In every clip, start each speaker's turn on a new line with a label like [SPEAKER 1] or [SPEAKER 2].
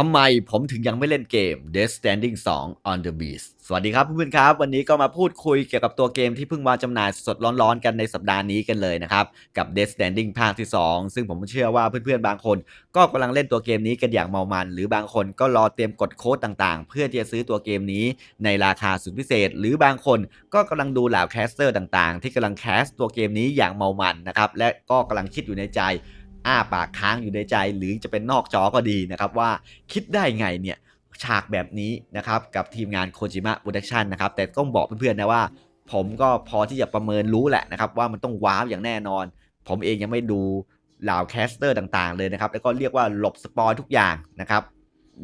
[SPEAKER 1] ทำไมผมถึงยังไม่เล่นเกม Death Standing 2 On the Beast สวัสดีครับเพื่อนๆครับ วันนี้ก็มาพูดคุยเกี่ยวกับตัวเกมที่เพิ่งวางจำหน่ายสดร้อนๆกันในสัปดาห์นี้กันเลยนะครับ กับ Death Standing ภาคที่ 2 ซึ่งผมเชื่อว่าเพื่อนๆบางคน ก็กำลังเล่นตัวเกมนี้กันอย่างเมามัน หรือบางคนก็รอเตรียมกดโค้ดต่างๆ เพื่อที่จะซื้อตัวเกมนี้ในราคาสุดพิเศษ หรือบางคนก็กำลังดูเหล่าแคสเตอร์ต่างๆ ที่กำลังแคสตัวเกมนี้อย่างเมามันนะครับและก็กำลังคิดอยู่ในใจ อ้าปากค้างอยู่ในใจ หรือจะเป็นนอกจอก็ดีนะครับว่าคิดได้ไงเนี่ยฉากแบบนี้นะครับกับทีมงานโคจิมะโปรดักชันนะครับแต่ต้องบอกเพื่อนๆนะว่า ผมก็พอที่จะประเมินรู้แหละนะครับว่ามันต้องว้าวอย่างแน่นอน ผมเองยังไม่ดูเหล่าแคสเตอร์ต่างๆเลยนะครับแล้วก็เรียกว่าหลบสปอยทุกอย่างนะครับ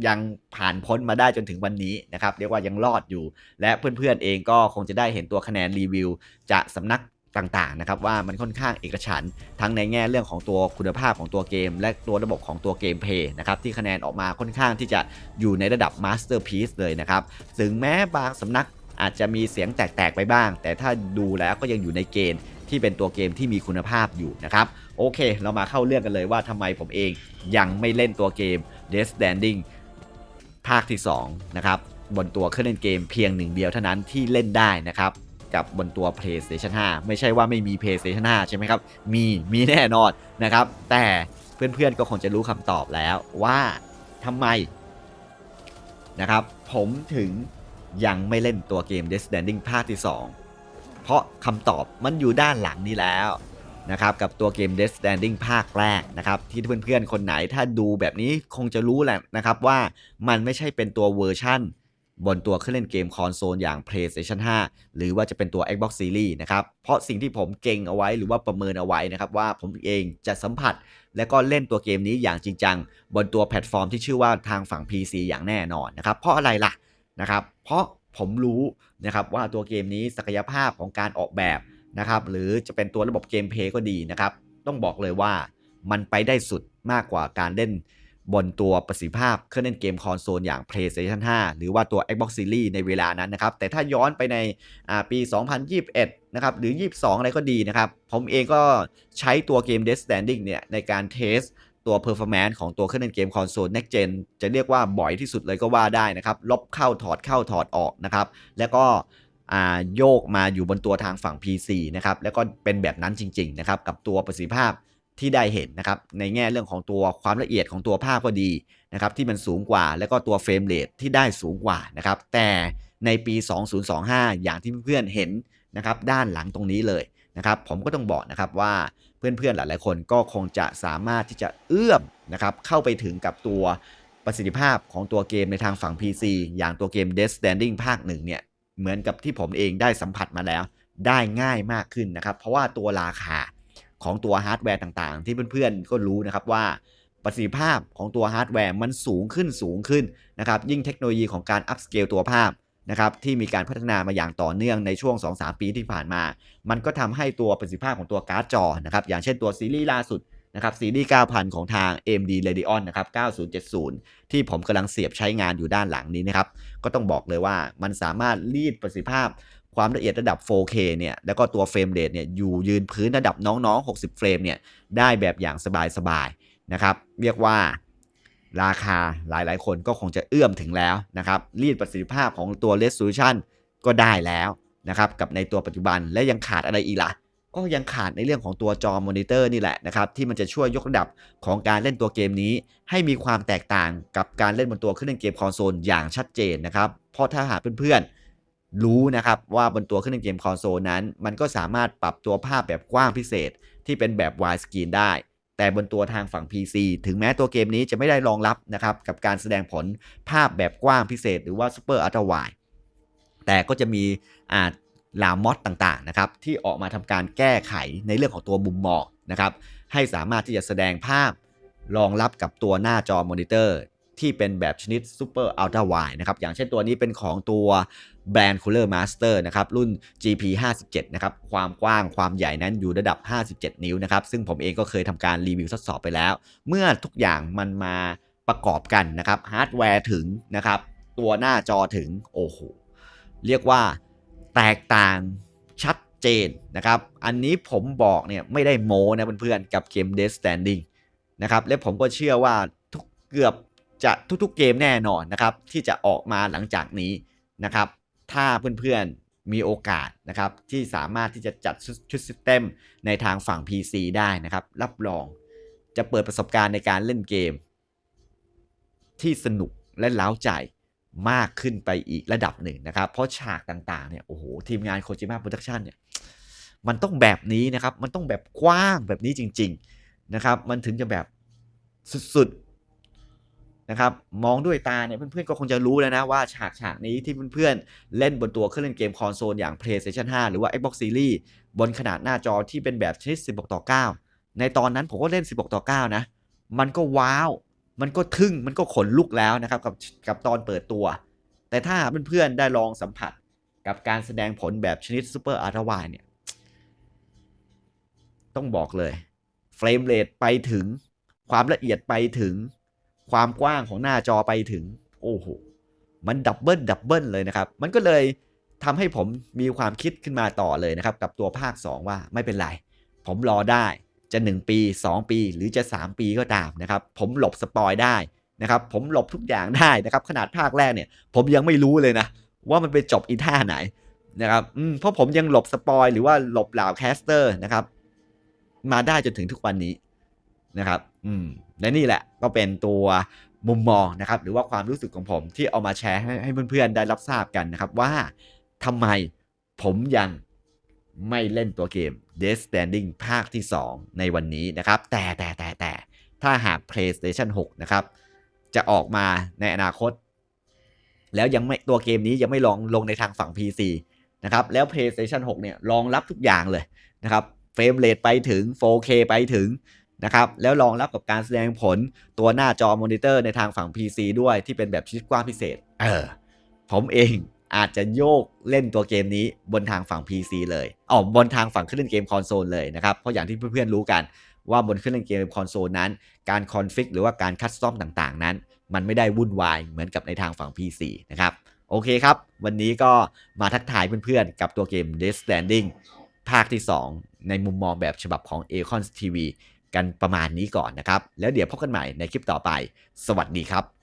[SPEAKER 1] ยังผ่านพ้นมาได้จนถึงวันนี้นะครับเรียกว่ายังรอดอยู่ และเพื่อนๆเองก็คงจะได้เห็นตัวคะแนนรีวิว จากสำนัก ต่างๆนะครับว่ามันค่อนข้างเอกฉันทั้งในแง่เรื่องของตัวคุณภาพของตัวเกม และตัวระบบของตัวเกมเพย์นะครับที่คะแนนออกมาค่อนข้างที่จะอยู่ในระดับมาสเตอร์พีซเลยนะครับถึงแม้บางสำนักอาจจะมีเสียงแตก ๆ ไปบ้าง แต่ถ้าดูแล้วก็ยังอยู่ในเกณฑ์ที่เป็นตัวเกมที่มีคุณภาพอยู่นะครับ โอเค เรามาเข้าเรื่องกันเลยว่าทำไมผมเองยังไม่เล่นตัวเกม Death Standing ภาคที่ 2 นะครับ บนตัวเครื่องเล่นเกมเพียงหนึ่งเดียวเท่านั้นที่เล่นได้นะครับ กับบนตัว PlayStation 5 ไม่ใช่ว่าไม่มี PlayStation 5 ใช่ไหมครับ มีมีแน่นอนนะครับ แต่เพื่อนๆก็คงจะรู้คำตอบแล้วว่าทำไมนะครับ ผมถึงยังไม่เล่นตัวเกม Death Stranding ภาคที่ 2 เพราะคำตอบมันอยู่ด้านหลังนี้แล้วนะครับกับตัวเกม Death Stranding ภาคแรกนะครับที่เพื่อนๆ คนไหนถ้าดูแบบนี้คงจะรู้แหละนะครับว่ามันไม่ใช่เป็นตัวเวอร์ชั่น บนตัวเครื่องเล่นเกมคอนโซลอย่าง PlayStation 5 หรือว่าจะเป็นตัว Xbox Series นะครับ เพราะสิ่งที่ผมเก่งเอาไว้หรือว่าประเมินเอาไว้นะครับ ว่าผมเองจะสัมผัสและก็เล่นตัวเกมนี้อย่างจริงจัง บนตัวแพลตฟอร์มที่ชื่อว่าทางฝั่ง PC อย่างแน่นอนนะครับ เพราะอะไรล่ะนะครับ เพราะผมรู้นะครับว่าตัวเกมนี้ศักยภาพของการออกแบบนะครับหรือจะเป็นตัวระบบเกมเพลย์ก็ดีนะครับ ต้องบอกเลยว่ามันไปได้สุดมากกว่าการเล่น บนตัวประสิทธิภาพเครื่องเล่นเกมคอนโซลอย่าง PlayStation 5 หรือว่าตัว Xbox Series ในเวลานั้นนะครับ แต่ถ้าย้อนไปในปี 2021 นะครับ หรือ 22 อะไรก็ดีนะครับ ผมเองก็ใช้ตัวเกม Death Standing เนี่ยในการเทสตัว performance ของตัวเครื่องเล่นเกมคอนโซล Next Gen จะเรียกว่าบ่อยที่สุดเลยก็ว่าได้นะครับ ลบเข้าถอดเข้าถอดออกนะครับ แล้วก็โยกมาอยู่บนตัวทางฝั่ง PC นะครับ แล้วก็เป็นแบบนั้นจริง ๆ นะครับ กับตัวประสิทธิภาพ ที่ได้เห็นนะครับในแง่เรื่องของตัวความละเอียดของตัวภาพก็ดีนะครับที่มันสูงกว่าแล้วก็ตัวเฟรมเรทที่ได้สูงกว่านะครับแต่ในปี 2025 อย่างที่เพื่อนๆเห็นนะครับด้านหลังตรงนี้เลยนะครับผมก็ต้องบอกนะครับว่าเพื่อนๆหลายๆคนก็คงจะสามารถที่จะเอื้อมนะครับเข้าไปถึงกับตัวประสิทธิภาพของตัวเกมในทางฝั่ง PC อย่างตัวเกม Death Standing ภาคหนึ่งเนี่ยเหมือนกับที่ผมเองได้สัมผัสมาแล้ว ได้ง่ายมากขึ้นนะครับเพราะว่าตัวราคา ของตัวฮาร์ดแวร์ต่างๆ ที่เพื่อนๆก็รู้นะครับว่าประสิทธิภาพของตัวฮาร์ดแวร์มันสูงขึ้นสูงขึ้นนะครับยิ่งเทคโนโลยีของการอัพสเกลตัวภาพนะครับที่มีการพัฒนามาอย่างต่อเนื่องในช่วง 2-3 ปีที่ผ่านมา มันก็ทำให้ตัวประสิทธิภาพของตัวการ์ดจอนะครับอย่างเช่นตัวซีรีส์ล่าสุดนะครับซีรีส์ 9000 ของทาง AMD Radeon นะครับ 9070 ที่ผมกำลังเสียบใช้งานอยู่ด้านหลังนี้นะครับ ก็ต้องบอกเลยว่ามันสามารถรีดประสิทธิภาพ ความละเอียดระดับ 4K เนี่ยแล้วก็ตัวเฟรมเรทเนี่ยอยู่ยืนพื้นระดับน้องๆ 60 เฟรมเนี่ยได้แบบอย่างสบายๆนะครับ เรียกว่าราคาหลายๆ คนก็คงจะเอื้อมถึงแล้วนะครับ รีดประสิทธิภาพของตัว Resolution ก็ได้แล้วนะครับ กับในตัวปัจจุบันและยังขาดอะไรอีกล่ะ ก็ยังขาดในเรื่องของตัวจอมอนิเตอร์นี่แหละนะครับ ที่มันจะช่วยยกระดับของการเล่นตัวเกมนี้ ให้มีความแตกต่างกับการเล่นบนตัวเครื่องเล่นเกมคอนโซลอย่างชัดเจนนะครับ เพราะถ้าหากเพื่อนๆ รู้นะครับว่าบนตัวเครื่องเล่นเกมคอนโซลนั้น มันก็สามารถปรับตัวภาพแบบกว้างพิเศษที่เป็นแบบ wide screen ได้ แต่บนตัวทางฝั่ง PC ถึงแม้ตัวเกมนี้จะไม่ได้รองรับนะครับกับการแสดงผลภาพแบบกว้างพิเศษ หรือว่า Super Ultra Wide แต่ก็จะมีอ่าลามอดต่างๆนะครับที่ออกมาทำการแก้ไขในเรื่องของตัวมุมมองนะครับให้สามารถที่จะแสดงภาพรองรับกับตัวหน้าจอมอนิเตอร์ ที่เป็นแบบชนิด Super Ultra Wide นะครับ อย่างเช่นตัวนี้เป็นของตัวแบรนด์ Cooler Master นะครับ รุ่น GP 57นะครับ ความกว้างความใหญ่นั้นอยู่ระดับ 57 นิ้วนะครับ ซึ่งผมเองก็เคยทำการรีวิวทดสอบไปแล้ว เมื่อทุกอย่างมันมาประกอบกันนะครับ ฮาร์ดแวร์ถึงนะครับ ตัวหน้าจอถึง โอ้โห เรียกว่าแตกต่างชัดเจนนะครับ อันนี้ผมบอกเนี่ยไม่ได้โม้นะเพื่อนๆ กับเกม Death Standing นะครับ และผมก็เชื่อว่าทุกเกือบ จะทุกๆเกมแน่นอนนะครับที่จะออกมาหลังจากนี้นะครับ ถ้าเพื่อนๆมีโอกาสนะครับที่สามารถที่จะจัดชุดซิสเต็มในทางฝั่ง PC ได้นะครับ รับรองจะเปิดประสบการณ์ในการเล่นเกม ที่สนุกและเล้าใจมากขึ้นไปอีกระดับหนึ่งนะครับ เพราะฉากต่างๆเนี่ยโอ้โหทีมงานโคจิมะโปรดักชันเนี่ยมันต้องแบบนี้นะครับ มันต้องแบบกว้างแบบนี้จริง ๆนะครับ มันถึงจะแบบสุดๆ นะครับมองด้วยตาเนี่ยเพื่อนๆก็คงจะรู้แล้วนะว่าฉากฉากนี้ที่เพื่อนๆเล่นบนตัวเครื่องเล่นเกมคอนโซลอย่าง PlayStation 5 หรือว่า Xbox Series บนขนาดหน้าจอที่เป็นแบบชนิด 16 ต่อ 9 ในตอนนั้นผมก็เล่น 16 ต่อ 9 นะ มันก็ว้าว มันก็ทึ่งมันก็ขนลุกแล้วนะครับกับกับตอนเปิดตัว แต่ถ้าเพื่อนๆได้ลองสัมผัสกับการแสดงผลแบบชนิดซูเปอร์อาร์ตวายเนี่ยต้องบอกเลยเฟรมเรทไปถึงความละเอียดไปถึง ความกว้างของหน้าจอไปถึง โอ้โห มันดับเบิลดับเบิลเลยนะครับ มันก็เลยทำให้ผมมีความคิดขึ้นมาต่อเลยนะครับ กับตัวภาค 2 ว่าไม่เป็นไร ผมรอได้จะ 1 ปี 2 ปี หรือจะ 3 ปีก็ตามนะครับ ผมหลบสปอยได้นะครับ ผมหลบทุกอย่างได้นะครับ ขนาดภาคแรกเนี่ย ผมยังไม่รู้เลยนะ ว่ามันไปจบอีท่าไหนนะครับอืมเพราะผมยังหลบสปอยหรือว่าหลบเหล่าแคสเตอร์นะครับ มาได้จนถึงทุกวันนี้นะครับ อืม และนี่แหละก็เป็นตัวมุมมองนะครับหรือว่าความรู้สึกของผมที่เอามาแชร์ให้ให้เพื่อนๆได้รับทราบกันนะครับว่าทำไมผมยังไม่เล่นตัวเกม Death Standing ภาคที่ 2 ในวันนี้นะครับ แต่แต่แต่แต่ถ้าหาก PlayStation 6 นะครับ จะออกมาในอนาคต แล้วยังไม่ตัวเกมนี้ยังไม่ลองลงในทางฝั่ง PC นะครับ แล้ว PlayStation 6 เนี่ยรองรับทุกอย่างเลยนะครับเฟรมเรทไปถึง 4K ไปถึง นะครับแล้วรองรับกับการแสดงผลตัวหน้าจอมอนิเตอร์ในทางฝั่ง PC ด้วยที่เป็นแบบชิ้นกว้างพิเศษ เออ ผมเองอาจจะโยกเล่นตัวเกมนี้บนทางฝั่ง PC เลยอ๋อบนทางฝั่งเครื่องเล่นเกมคอนโซลเลยนะครับ เพราะอย่างที่เพื่อนๆรู้กันว่าบนเครื่องเล่นเกมคอนโซลนั้น การคอนฟิกหรือว่าการคัสตอมต่างๆ นั้น มันไม่ได้วุ่นวายเหมือนกับในทางฝั่ง PC นะครับ โอเคครับ วันนี้ก็มาทักทายเพื่อนๆ กับตัวเกม Death Standing ภาคที่ 2 ในมุมมองแบบฉบับของ a c o n TV กันประมาณนี้ก่อนนะครับ แล้วเดี๋ยวพบกันใหม่ในคลิปต่อไป สวัสดีครับ